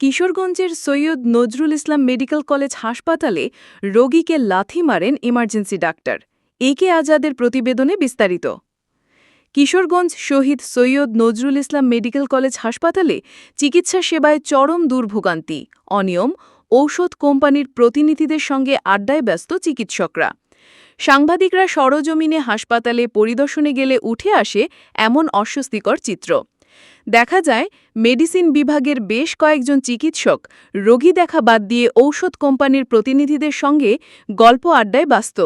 কিশোরগঞ্জের Syed Nazrul Islam medical college হাসপাতালে রোগীকে লাথি মারেন ইমার্জেন্সি ডাক্তার। এ কে আজাদের প্রতিবেদনে বিস্তারিত। কিশোরগঞ্জ শহীদ সৈয়দ নজরুল ইসলাম মেডিকেল কলেজ হাসপাতালে চিকিৎসা সেবায় চরম দুর্ভোগান্তি। অনিয়ম, ঔষধ কোম্পানির প্রতিনিধিদের সঙ্গে আড্ডায় ব্যস্ত চিকিৎসকরা। সাংবাদিকরা সরজমিনে হাসপাতালে পরিদর্শনে গেলে উঠে আসে এমন অস্বস্তিকর চিত্র। দেখা যায়, মেডিসিন বিভাগের বেশ কয়েকজন চিকিৎসক রোগী দেখা বাদ দিয়ে ঔষধ কোম্পানির প্রতিনিধিদের সঙ্গে গল্প আড্ডায় ব্যস্ত।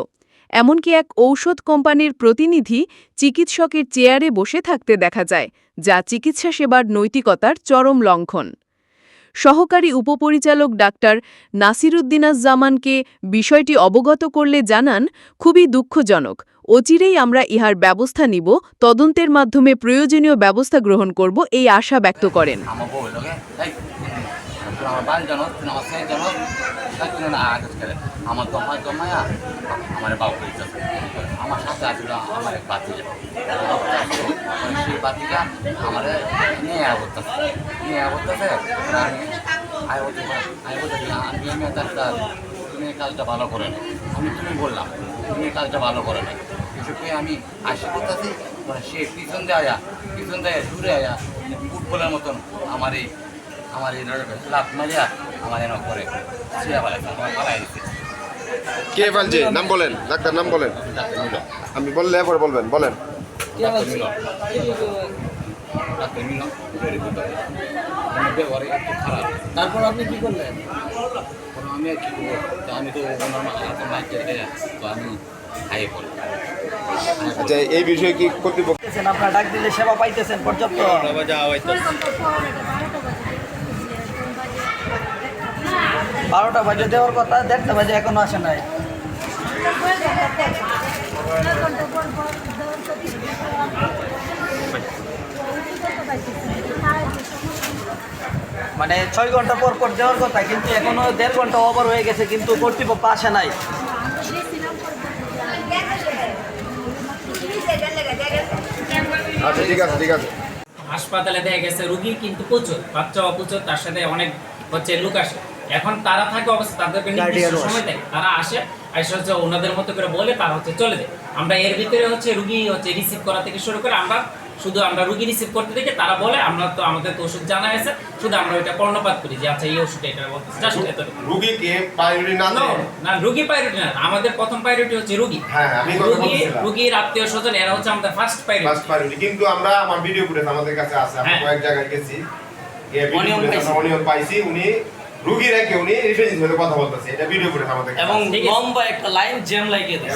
এমনকি এক ঔষধ কোম্পানির প্রতিনিধি চিকিৎসকের চেয়ারে বসে থাকতে দেখা যায়, যা চিকিৎসা সেবার নৈতিকতার চরম লঙ্ঘন। সহকারী উপপরিচালক ডাক্তার নাসিরুদ্দিনাজ্জামানকে বিষয়টি অবগত করলে জানান, খুবই দুঃখজনক। অচিরেই আমরা ইহার ব্যবস্থা নিব। তদন্তের মাধ্যমে প্রয়োজনীয় ব্যবস্থা গ্রহণ করব। এই আশা ব্যক্ত করেন। আমার আমার সাথে আসছিল আমার সেই বাতিটা আমার নিয়ে আয়া করতেছে নিয়ে আয়া করতেছে আমি আয় বলতে আমি আমি ডাক্তার তুমি এই কাজটা ভালো করে নি আমি তুমি বললাম তুমি এই কাজটা ভালো করে নি এসবকে আমি আশা করতেছি মানে সে পিছন দিয়ে আয়া পিছন দিয়ে দূরে আয়া ফুটবলের মতন আমার এই আমার এই লাভ মারিয়া আমার এনে করে শুয়ে পালাইছে আমার পালাই কে ফালছে? নাম বলেন ডাক্তার নাম বলেন। আমি বললে এরপর বলবেন বলেন। খারাপ তারপর আপনি কি করলেন আমি আর কি করব আমি তো ওনার তো আমি হাইয়ে আচ্ছা এই বিষয়ে কি কর্তৃপক্ষ আপনার ডাক দিলে সেবা পাইতেছেন পর্যাপ্ত। বারোটা বাজে দেওয়ার কথা দেড়টা বাজে এখনও আসে নাই। মানে ছয় ঘণ্টা পর পর দেওয়ার কথা কিন্তু এখনও দেড় ঘণ্টা ওভার হয়ে গেছে কিন্তু কর্তৃপক্ষ আসে নাই। আচ্ছা ঠিক আছে ঠিক আছে। হাসপাতালে দেখা গেছে রুগী কিন্তু প্রচুর বাচ্চা প্রচুর তার সাথে অনেক হচ্ছে লোক আসে। এখন তারা থাকে অবস্থা তাদেরকে নির্দিষ্ট সময় দেয় তারা আসে এসে হচ্ছে ওনাদের মতো করে বলে তারা হচ্ছে চলে যায়। আমরা এর ভিতরে হচ্ছে রুগী হচ্ছে রিসিভ করা থেকে শুরু করে আমরা শুধু আমরা রুগী রিসিভ করতে দেখে তারা বলে আমরা তো আমাদের তো ওষুধ জানা আছে শুধু আমরা ওইটা কর্ণপাত করি যে আচ্ছা এই ওষুধটা এটা বলতেছে জাস্ট এতটুকু রুগীকে প্রায়োরিটি না না রুগী প্রায়োরিটি না আমাদের প্রথম প্রায়োরিটি হচ্ছে রুগী হ্যাঁ, আমি কথা রুগী। রুগীর আত্মীয় স্বজন এরা হচ্ছে আমাদের ফার্স্ট প্রায়োরিটি ফার্স্ট প্রায়োরিটি কিন্তু আমরা আমার ভিডিও ফুটেজ আমাদের কাছে আছে আমি হ্যাঁ। কয়েক জায়গায় গেছি ভিডিও অনিয়ম পাইছি। অনিয়ম পাইছি উনি রুগী রেখে উনি রিফ্রেজিং হয়ে কথা বলতেছে এটা ভিডিও ফুটেজ আমাদের এবং। লম্বা একটা লাইন জ্যাম লাগিয়ে দেয়